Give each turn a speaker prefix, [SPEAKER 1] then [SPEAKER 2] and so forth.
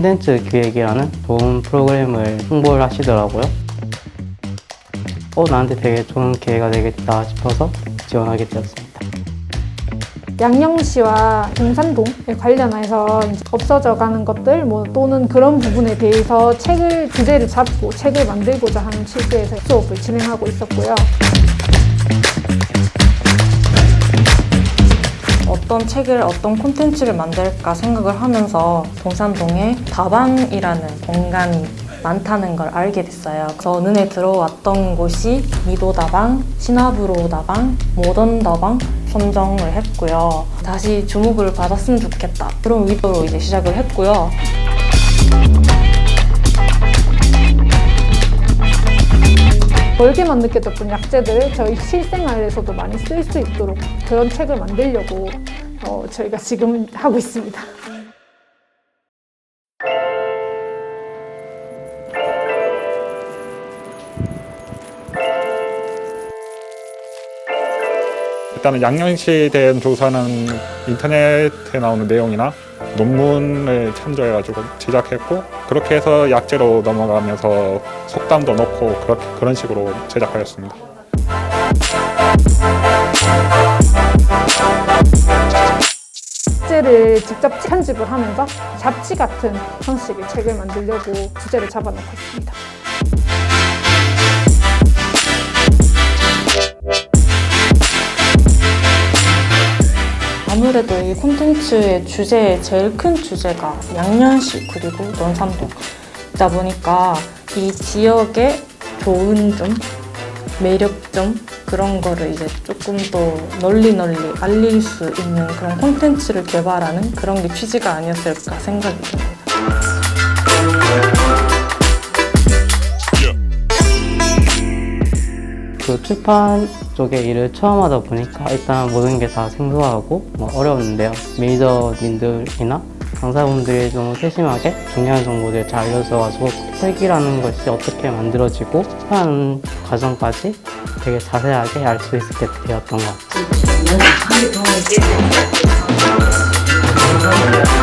[SPEAKER 1] 콘텐츠 기획이라는 좋은 프로그램을 홍보를 하시더라고요. 어, 나한테 되게 좋은 기회가 되겠다 싶어서 지원하게 되었습니다.
[SPEAKER 2] 양령시와 동산동에 관련해서 없어져 가는 것들 뭐 또는 그런 부분에 대해서 책을 주제를 잡고 책을 만들고자 하는 취지에서 수업을 진행하고 있었고요.
[SPEAKER 3] 어떤 책을 어떤 콘텐츠를 만들까 생각을 하면서 동산동에 다방이라는 공간이 많다는 걸 알게 됐어요. 그래서 눈에 들어왔던 곳이 미도다방, 시나브로다방, 모던다방 선정을 했고요. 다시 주목을 받았으면 좋겠다. 그런 의도로 이제 시작을 했고요.
[SPEAKER 2] 멀게만 느꼈던 약재들을 저희 실생활에서도 많이 쓸 수 있도록 그런 책을 만들려고 어, 저희가 지금 하고 있습니다.
[SPEAKER 4] 일단은 양념시에 대한 조사는 인터넷에 나오는 내용이나 논문을 참조해가지고 제작했고 그렇게 해서 약재로 넘어가면서 속담도 넣고 그렇게 그런 식으로 제작하였습니다.
[SPEAKER 2] 약재를 직접 편집을 하면서 잡지 같은 형식의 책을 만들려고 주제를 잡아놓고 있습니다.
[SPEAKER 3] 아무래도 이 콘텐츠의 주제의 제일 큰 주제가 양년시 그리고 논산동이다 보니까 이 지역의 좋은 점, 매력점 그런 거를 이제 조금 더 널리 널리 알릴 수 있는 그런 콘텐츠를 개발하는 그런 게 취지가 아니었을까 생각이 듭니다.
[SPEAKER 1] 그 출판 쪽에 일을 처음 하다 보니까 일단 모든 게 다 생소하고 뭐 어려웠는데요. 매니저님들이나 강사분들이 너무 세심하게 중요한 정보들을 잘 알려줘가지고 책이라는 것이 어떻게 만들어지고 출판 과정까지 되게 자세하게 알 수 있게 되었던 것 같아요.